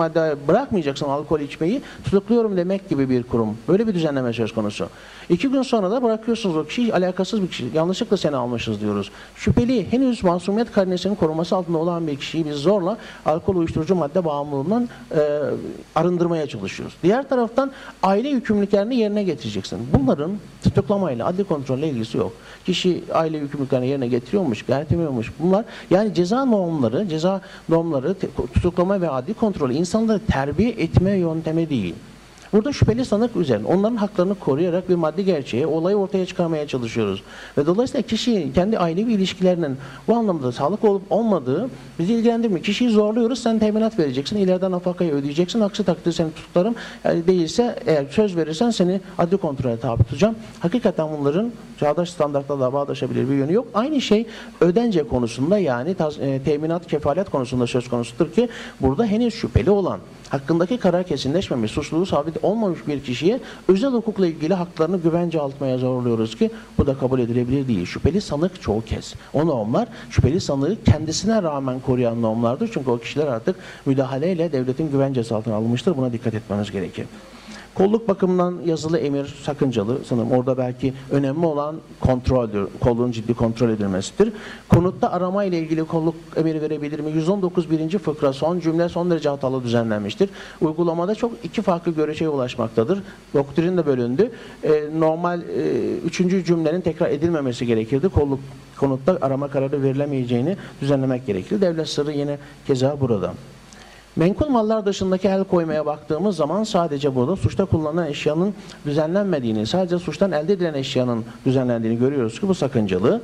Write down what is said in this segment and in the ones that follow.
madde bırakmayacaksın alkol içmeyi tutukluyorum demek gibi bir kurum. Böyle bir düzenleme söz konusu. İki gün sonra da bırakıyorsunuz o kişiyi alakasız bir kişi. Yanlışlıkla seni almışız diyoruz. Şüpheli henüz masumiyet karinesinin korunması altında olan bir kişiyi biz zorla alkol uyuşturucu madde bağımlılığından e, arındırmaya çalışıyoruz. Diğer taraftan aile yükümlülüklerini yerine getireceksin. Bunların tutuklamayla, adli kontrolle ilgisi yok. Kişi aile yükümlülüklerini yerine getiriyormuş, getirmiyormuş. Bunlar yani ceza normları, ceza normları, tutuklama ve adli kontrolü insanları terbiye etme yöntemi değil. Burada şüpheli sanık üzerine onların haklarını koruyarak bir maddi gerçeği, olayı ortaya çıkarmaya çalışıyoruz. Ve dolayısıyla kişinin kendi ailevi ilişkilerinin bu anlamda sağlıklı olup olmadığı bizi ilgilendirmiyor. Kişiyi zorluyoruz, sen teminat vereceksin, ileriden nafakayı ödeyeceksin, aksi takdirde seni tutuklarım. Yani değilse eğer söz verirsen seni adli kontrole tabi tutacağım. Hakikaten bunların çağdaş standartlarla bağdaşabilir bir yönü yok. Aynı şey ödence konusunda yani e, teminat kefalet konusunda söz konusudur ki burada henüz şüpheli olan hakkındaki karar kesinleşmemiş, suçluluğu sabit olmamış bir kişiye özel hukukla ilgili haklarını güvence altına zorluyoruz ki bu da kabul edilebilir değil. Şüpheli sanık çoğu kez. O normlar şüpheli sanığı kendisine rağmen koruyan normlardır. Çünkü o kişiler artık müdahaleyle devletin güvencesi altına alınmıştır. Buna dikkat etmemiz gerekir. Kolluk bakımından yazılı emir sakıncalı. Sanırım orada belki önemli olan kontroldür. Kolluğun ciddi kontrol edilmesidir. Konutta arama ile ilgili kolluk emiri verebilir mi? 119 birinci fıkra son cümle son derece hatalı düzenlenmiştir. Uygulamada çok iki farklı görüşeye ulaşmaktadır. Doktrin de bölündü. Ee, normal e, üçüncü cümlenin tekrar edilmemesi gerekirdi. Kolluk konutta arama kararı verilemeyeceğini düzenlemek gerekir. Devlet sırrı yine keza burada. Menkul mallar dışındaki el koymaya baktığımız zaman sadece burada suçta kullanılan eşyanın düzenlenmediğini, sadece suçtan elde edilen eşyanın düzenlendiğini görüyoruz ki bu sakıncalı.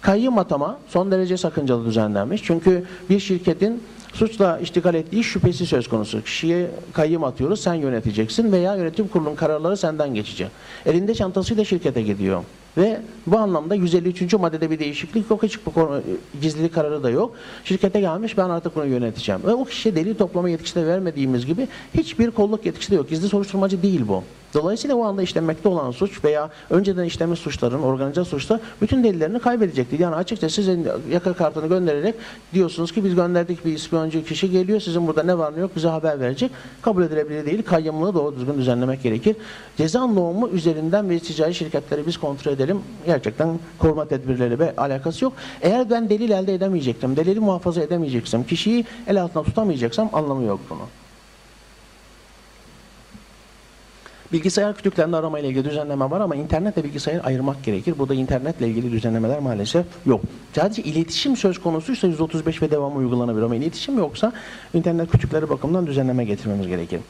Kayyım atama son derece sakıncalı düzenlenmiş. Çünkü bir şirketin suçla iştigal ettiği şüphesi söz konusu. Kişiye kayyım atıyoruz, sen yöneteceksin veya yönetim kurulunun kararları senden geçecek. Elinde çantasıyla şirkete gidiyor. Ve bu anlamda 153. maddede bir değişiklik yok. Hiç bu konu, gizlilik kararı da yok. Şirkete gelmiş ben artık bunu yöneteceğim. Ve o kişiye delil toplama yetkisi de vermediğimiz gibi hiçbir kolluk yetkisi de yok. Gizli soruşturmacı değil bu. Dolayısıyla o anda işlenmekte olan suç veya önceden işlenmiş suçların, organize suçta bütün delillerini kaybedecektir. Yani açıkça sizin yaka kartını göndererek diyorsunuz ki biz gönderdik bir ispiyoncu kişi geliyor. Sizin burada ne var ne yok bize haber verecek. Kabul edilebilir değil. Kayyımlığı doğru düzgün düzenlemek gerekir. Ceza normu üzerinden ve ticari şirketleri biz kontrol edelim. Gerçekten koruma tedbirleri ve alakası yok. Eğer ben delil elde edemeyecektim, delili muhafaza edemeyeceksem, kişiyi el altına tutamayacaksam anlamı yok bunun. Bilgisayar kütüklerinde arama ile ilgili düzenleme var ama internetle bilgisayar ayırmak gerekir. Burada internetle ilgili düzenlemeler maalesef yok. Sadece iletişim söz konusuysa 135 ve devamı uygulanabilir ama iletişim yoksa internet kütükleri bakımından düzenleme getirmemiz gerekir.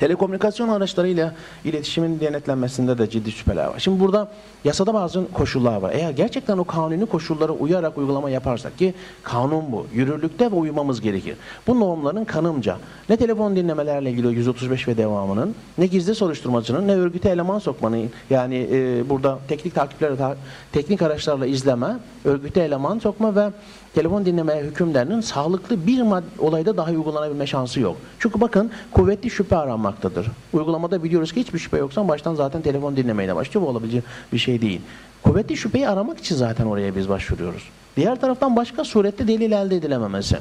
Telekomünikasyon araçlarıyla iletişimin denetlenmesinde de ciddi şüpheler var. Şimdi burada yasada bazı koşullar var. Eğer gerçekten o kanuni koşullara uyarak uygulama yaparsak ki kanun bu. Yürürlükte ve uymamız gerekir. Bu normların kanımca ne telefon dinlemelerle ilgili o 135 ve devamının ne gizli soruşturmacının ne örgüte eleman sokmanın yani e, burada teknik takipleri ta- teknik araçlarla izleme, örgüte eleman sokma ve telefon dinlemeye hükümlerinin sağlıklı bir olayda daha uygulanabilme şansı yok. Çünkü bakın kuvvetli şüphe aranmaktadır. Uygulamada biliyoruz ki hiçbir şüphe yoksa baştan zaten telefon dinlemeyle başlıyor. Bu olabilecek bir şey değil. Kuvvetli şüpheyi aramak için zaten oraya biz başvuruyoruz. Diğer taraftan başka surette delil elde edilememesi.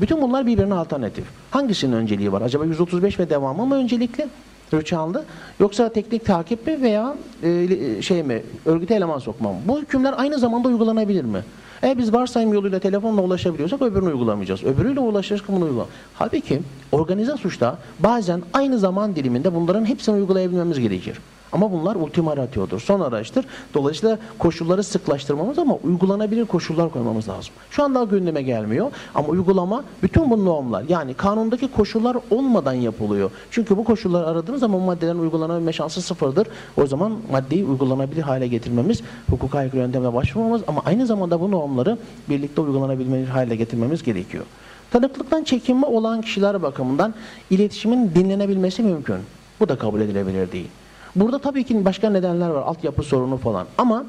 Bütün bunlar birbirine alternatif. Hangisinin önceliği var? Acaba 135 ve devamı mı öncelikli? Röçhanlı yoksa teknik takip mi veya e, şey mi örgüte eleman sokma mı? Bu hükümler aynı zamanda uygulanabilir mi? Eğer biz varsayım yoluyla telefonla ulaşabiliyorsak öbürünü uygulamayacağız. Öbürüyle ulaşırsak bunu uygulamayacağız. Halbuki organize suçta bazen aynı zaman diliminde bunların hepsini uygulayabilmemiz gerekir. Ama bunlar ultima ratio'dur. Son araçtır. Dolayısıyla koşulları sıklaştırmamız ama uygulanabilir koşullar koymamız lazım. Şu anda gündeme gelmiyor ama uygulama bütün bu normlar yani kanundaki koşullar olmadan yapılıyor. Çünkü bu koşulları aradığınız zaman maddelerin uygulanabilme şansı sıfırdır. O zaman maddeyi uygulanabilir hale getirmemiz, hukuka aykırı yöntemle başvurmamız ama aynı zamanda bu normları birlikte uygulanabilir hale getirmemiz gerekiyor. Tanıklıktan çekinme olan kişiler bakımından iletişimin dinlenebilmesi mümkün. Bu da kabul edilebilir değil. Burada tabii ki başka nedenler var. Altyapı sorunu falan. Ama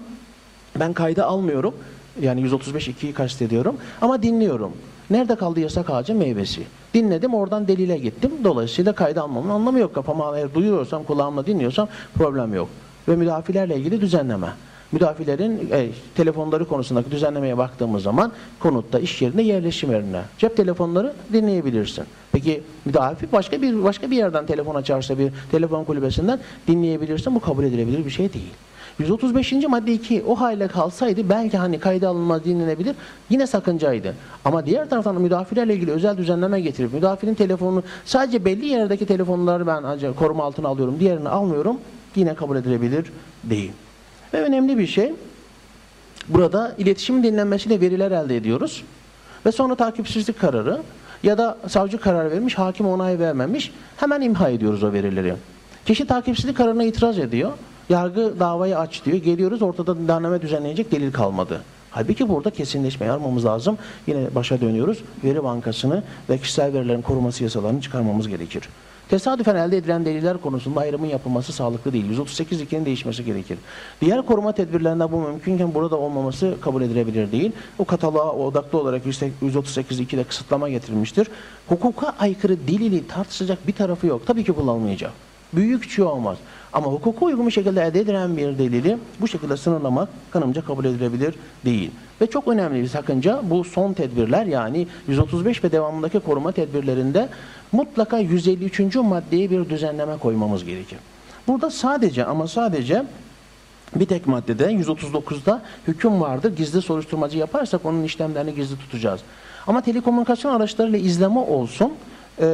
ben kayda almıyorum. Yani 135.2'yi kastediyorum. Ama dinliyorum. Nerede kaldı yasak ağacın meyvesi? Dinledim oradan delile gittim. Dolayısıyla kayda almamın anlamı yok. Kafama eğer duyuyorsam, kulağımla dinliyorsam problem yok. Ve müdafilerle ilgili düzenleme. Müdafilerin e, telefonları konusundaki düzenlemeye baktığımız zaman konutta, iş yerinde, yerleşim yerine. Cep telefonları dinleyebilirsin. Peki müdafi başka bir başka bir yerden telefon açarsa bir telefon kulübesinden dinleyebilirsin. Bu kabul edilebilir bir şey değil. 135. madde 2 o hale kalsaydı belki hani kayda alınmaz dinlenebilir yine sakıncaydı. Ama diğer taraftan da müdafilerle ilgili özel düzenleme getirip müdafinin telefonunu sadece belli yerdeki telefonları ben koruma altına alıyorum diğerini almıyorum yine kabul edilebilir değil. Ve önemli bir şey burada iletişim dinlenmesiyle veriler elde ediyoruz. Ve sonra takipsizlik kararı ya da savcı karar vermiş, hakim onay vermemiş hemen imha ediyoruz o verileri. Kişi takipsizlik kararına itiraz ediyor. Yargı davayı aç diyor. Geliyoruz ortada iddianame düzenleyecek delil kalmadı. Halbuki burada kesinleşmeyi almamız lazım. Yine başa dönüyoruz. Veri bankasını ve kişisel verilerin koruması yasalarını çıkarmamız gerekir. Tesadüfen elde edilen deliller konusunda ayrımın yapılması sağlıklı değil. 138 2'nin değişmesi gerekir. Diğer koruma tedbirlerinde bu mümkünken burada olmaması kabul edilebilir değil. O kataloğa odaklı olarak 138 2'de kısıtlama getirilmiştir. Hukuka aykırı delili tartışacak bir tarafı yok. Tabii ki kullanılmayacak. Büyük küçüğü olmaz. Ama hukuka uygun bir şekilde elde edilen bir delili bu şekilde sınırlamak kanımca kabul edilebilir değil. Ve çok önemli bir sakınca bu son tedbirler yani 135 ve devamındaki koruma tedbirlerinde mutlaka 153. maddeye bir düzenleme koymamız gerekir. Burada sadece ama sadece bir tek maddede 139'da hüküm vardır. Gizli soruşturmacı yaparsak onun işlemlerini gizli tutacağız. Ama telekomünikasyon araçlarıyla izleme olsun, e,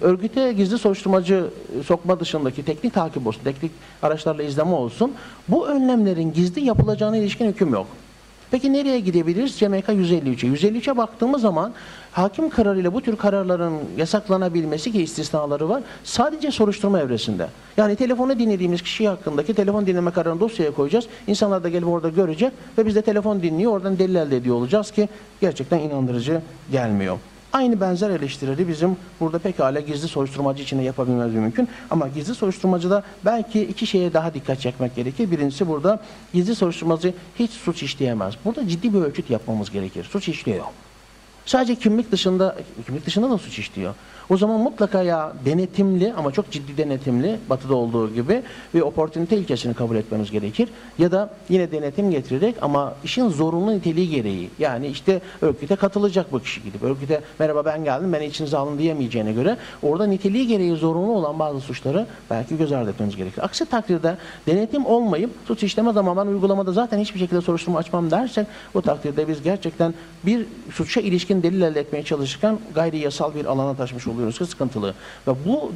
örgüte gizli soruşturmacı sokma dışındaki teknik takip olsun, teknik araçlarla izleme olsun. Bu önlemlerin gizli yapılacağına ilişkin hüküm yok. Peki nereye gidebiliriz? CMK 153'e. 153'e baktığımız zaman hakim kararıyla bu tür kararların yasaklanabilmesi ki istisnaları var. Sadece soruşturma evresinde. Yani telefonu dinlediğimiz kişi hakkındaki telefon dinleme kararını dosyaya koyacağız. İnsanlar da gelip orada görecek ve biz de telefon dinliyor. Oradan delil elde ediyor olacağız ki gerçekten inandırıcı gelmiyor. Aynı benzer eleştirileri bizim burada pekala gizli soruşturmacı içinde yapabilmemiz mümkün. Ama gizli soruşturmacıda belki iki şeye daha dikkat çekmek gerekir. Birincisi burada gizli soruşturmacı hiç suç işleyemez. Burada ciddi bir ölçüt yapmamız gerekir. Suç işliyor. Sadece kimlik dışında, kimlik dışında da suç işliyor. O zaman mutlaka ya denetimli ama çok ciddi denetimli batıda olduğu gibi bir oportunite ilkesini kabul etmemiz gerekir. Ya da yine denetim getirerek ama işin zorunlu niteliği gereği yani işte örgüte katılacak bu kişi gidip örgüte merhaba ben geldim beni içinize alın diyemeyeceğine göre orada niteliği gereği zorunlu olan bazı suçları belki göz ardı etmemiz gerekir. Aksi takdirde denetim olmayıp suç işlemez ama ben uygulamada zaten hiçbir şekilde soruşturma açmam dersek o takdirde biz gerçekten bir suça ilişkin delil elde etmeye çalışırken gayri yasal bir alana taşmış oluyoruz ki sıkıntılı. Ve bu